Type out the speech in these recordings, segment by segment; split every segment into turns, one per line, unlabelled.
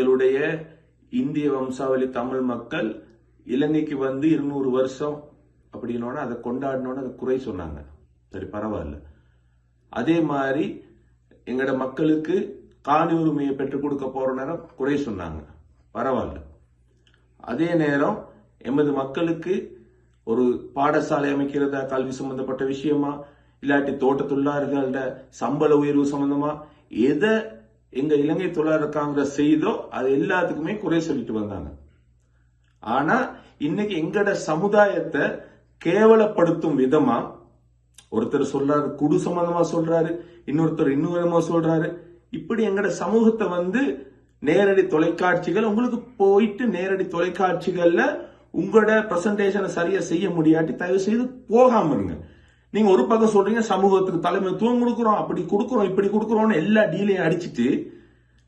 எங்களுடைய இந்திய வம்சாவளி தமிழ் மக்கள் இலங்கைக்கு வந்து இருநூறு வருஷம் அப்படின்னோட அதை கொண்டாடினோன்னு அதை குறை சொன்னாங்க. சரி பரவாயில்ல. அதே மாதிரி எங்களோட மக்களுக்கு காணி உரிமையை பெற்றுக் கொடுக்க போற நேரம் குறை சொன்னாங்க. பரவாயில்ல. அதே நேரம் எமது மக்களுக்கு ஒரு பாடசாலை அமைக்கிறதா கல்வி சம்பந்தப்பட்ட விஷயமா இல்லாட்டி தோட்ட தொழிலாளர்களோட சம்பள உயர்வு சம்பந்தமா எதை எங்க இலங்கை தொழிலாளர் காங்கிரஸ் செய்தோ அது எல்லாத்துக்குமே குறை சொல்லிட்டு வந்தாங்க. ஆனா இன்னைக்கு எங்கட சமுதாயத்தை கேவலப்படுத்தும் விதமா ஒருத்தர் சொல்றாரு குடு சம்பந்தமா சொல்றாரு இன்னொருத்தர் இன்னொருமா விதமா சொல்றாரு. இப்படி எங்கட சமூகத்தை வந்து நேரடி தொலைக்காட்சிகள் உங்களுக்கு போயிட்டு நேரடி தொலைக்காட்சிகள்ல உங்களோட பிரசன்டேஷனை சரியா செய்ய முடியாட்டி தயவு செய்து போகாம இருங்க. நீங்க ஒரு பக்கம் சொல்றீங்க சமூகத்துக்கு தலைமைத்துவம் கொடுக்குறோம் அப்படி கொடுக்குறோம் இப்படி கொடுக்குறோம்னு எல்லா டீலையும் அடிச்சிட்டு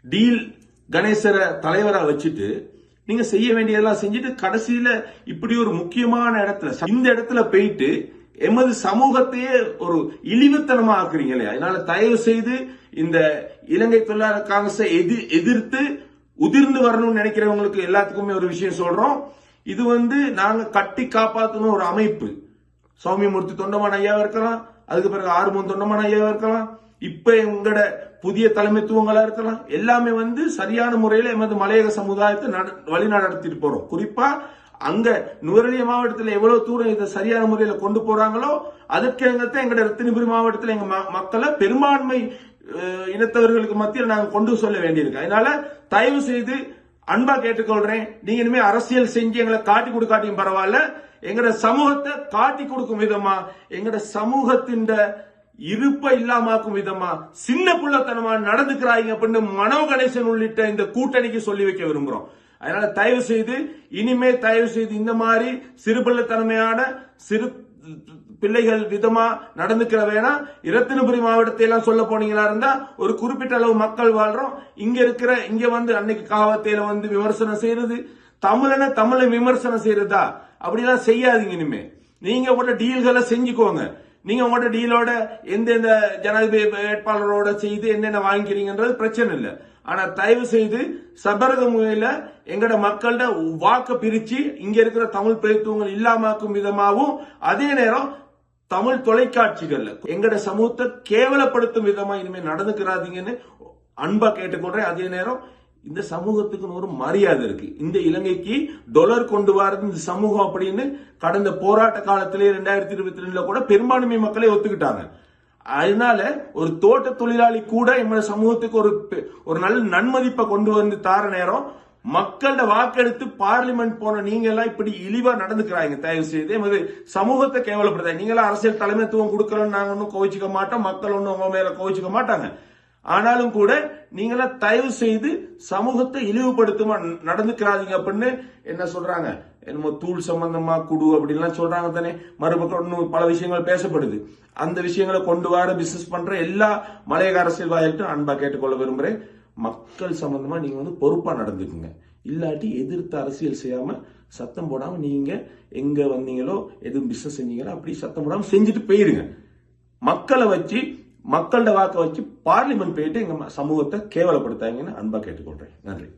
டீல் கணேசரை தலைவரா வச்சுட்டு நீங்க செய்ய வேண்டியதெல்லாம் செஞ்சுட்டு கடைசியில இப்படி ஒரு முக்கியமான இடத்துல இந்த இடத்துல போயிட்டு எமது சமூகத்தையே ஒரு இழிவுத்தனமா ஆக்குறீங்களே அதனால தயவு செய்து இந்த இலங்கை தொழிலாளர் காங்கிரஸை எதிர் எதிர்த்து உதிர்ந்து வரணும்னு நினைக்கிறவங்களுக்கு எல்லாத்துக்குமே ஒரு விஷயம் சொல்றோம். இது வந்து நாங்க கட்டி காப்பாத்தணும் ஒரு அமைப்பு. சௌமியமூர்த்தி தொண்டமான ஐயாவா இருக்கலாம். அதுக்கு பிறகு ஆறுமுகம் தொண்டமான ஐயாவா இருக்கலாம். இப்ப எங்களோட புதிய தலைமைத்துவங்களா இருக்கலாம். எல்லாமே வந்து சரியான முறையில எமது மலையக சமுதாயத்தை நட- வழி நடத்திட்டு போறோம். குறிப்பா அங்க நுவரெலிய மாவட்டத்தில் எவ்வளவு தூரம் இதை சரியான முறையில கொண்டு போறாங்களோ அதுக்கு எங்கத்தான் எங்களோட ரத்தினபுரி மாவட்டத்தில் எங்க ம- மக்களை பெரும்பான்மை இனத்தவர்களுக்கு மத்தியில் நாங்கள் கொண்டு சொல்ல வேண்டியிருக்கு. அதனால தயவு செய்து அன்பா கேட்டுக்கொள்றேன். நீங்க இனிமே அரசியல் செஞ்சு எங்களை காட்டி கொடுக்காட்டியும் பரவாயில்ல. எங்கட சமூகத்தை காட்டி கொடுக்கும் விதமா எங்கட சமூகத்தின் இருப்பை இல்லாமாக்கும் விதமா சின்ன புள்ளத்தனமா நடந்துக்கிறாங்க அப்படின்னு மனோ கணேசன் உள்ளிட்ட இந்த கூட்டணிக்கு சொல்லி வைக்க விரும்புறோம். அதனால தயவு செய்து இனிமே தயவு செய்து இந்த மாதிரி சிறுபிள்ளைத்தனமையான சிறு பிள்ளைகள் விதமா நடந்துக்கிற வேணாம் இரத்தினபுரி மாவட்டத்தை எல்லாம் சொல்ல போனீங்களா இருந்தா ஒரு குறிப்பிட்ட அளவு மக்கள் வாழ்றோம். இங்க இருக்கிற இங்க வந்து அன்னைக்கு காவத்தையில வந்து விமர்சனம் செய்யறது. தமிழன தமிழை விமர்சனம் செய்யறதா? அப்படிலாம் செய்யாதீங்க இனிமே. நீங்க உங்களோட டீல்களை செஞ்சுக்கோங்க. நீங்க உங்களோட டீலோட எந்தெந்த ஜனாதிபதி வேட்பாளரோட செய்து என்னென்ன வாங்கிக்கிறீங்கன்றது பிரச்சனை இல்லை. ஆனா தயவு செய்து சபரக முறையில எங்கட மக்கள்கிட்ட வாக்க பிரிச்சு இங்க இருக்கிற தமிழ் பெருத்துவங்கள் இல்லாமக்கும் விதமாகவும் அதே நேரம் தமிழ் தொலைக்காட்சிகள்ல. எங்கட சமூகத்தை கேவலப்படுத்தும் விதமா இனிமே நடந்துக்கிறாதீங்கன்னு அன்பா கேட்டுக்கொள்றேன் அதே நேரம் இந்த சமூகத்துக்கு ஒரு மரியாதை இருக்கு. இந்த இலங்கைக்கு டொலர் கொண்டு வரது இந்த சமூகம் அப்படின்னு கடந்த போராட்ட காலத்திலே ரெண்டாயிரத்தி இருபத்தி ரெண்டுல கூட பெரும்பான்மை மக்களை ஒத்துக்கிட்டாங்க. அதனால ஒரு தோட்ட தொழிலாளி கூட எங்களோட சமூகத்துக்கு ஒரு ஒரு நல்ல நன்மதிப்பை கொண்டு வந்து தார நேரம் மக்கள்கிட்ட வாக்கெடுத்து பார்லிமெண்ட் போன நீங்க எல்லாம் இப்படி இழிவா நடந்துக்கிறாங்க. தயவு செய்து எமது சமூகத்தை கேவலப்படுத்த நீங்க எல்லாம் அரசியல் தலைமைத்துவம் கொடுக்கலன்னு நாங்க ஒன்றும் கோவிச்சுக்க மாட்டோம். மக்கள் ஒன்றும் உங்க மேல கோவிச்சுக்க மாட்டாங்க. ஆனாலும் கூட நீங்களாம் தயவு செய்து சமூகத்தை இழிவுபடுத்துமா நடந்துக்கிறாதீங்க அப்படின்னு என்ன சொல்றாங்க? என்னமோ தூள் சம்பந்தமா குடு அப்படின்லாம் சொல்றாங்க தானே. மறுபக்கம் இன்னும் பல விஷயங்கள் பேசப்படுது. அந்த விஷயங்களை கொண்டு வர பிசினஸ் பண்ற எல்லா மலையக அரசியல்வாதிகள்ட்டும் அன்பா கேட்டுக்கொள்ள விரும்புறேன். மக்கள் சம்மந்தமாக நீங்கள் வந்து பொறுப்பாக நடந்துக்குங்க. இல்லாட்டி எதிர்த்து அரசியல் செய்யாமல் சத்தம் போடாமல் நீங்கள் எங்கே வந்தீங்களோ எதுவும் பிஸ்னஸ் செஞ்சீங்களோ அப்படி சத்தம் போடாமல் செஞ்சுட்டு போயிருங்க. மக்களை வச்சு மக்களோட வாக்க வச்சு பார்லிமெண்ட் போயிட்டு எங்கள் சமூகத்தை கேவலப்படுத்தாங்கன்னு அன்பாக கேட்டுக்கொள்கிறேன் நன்றி.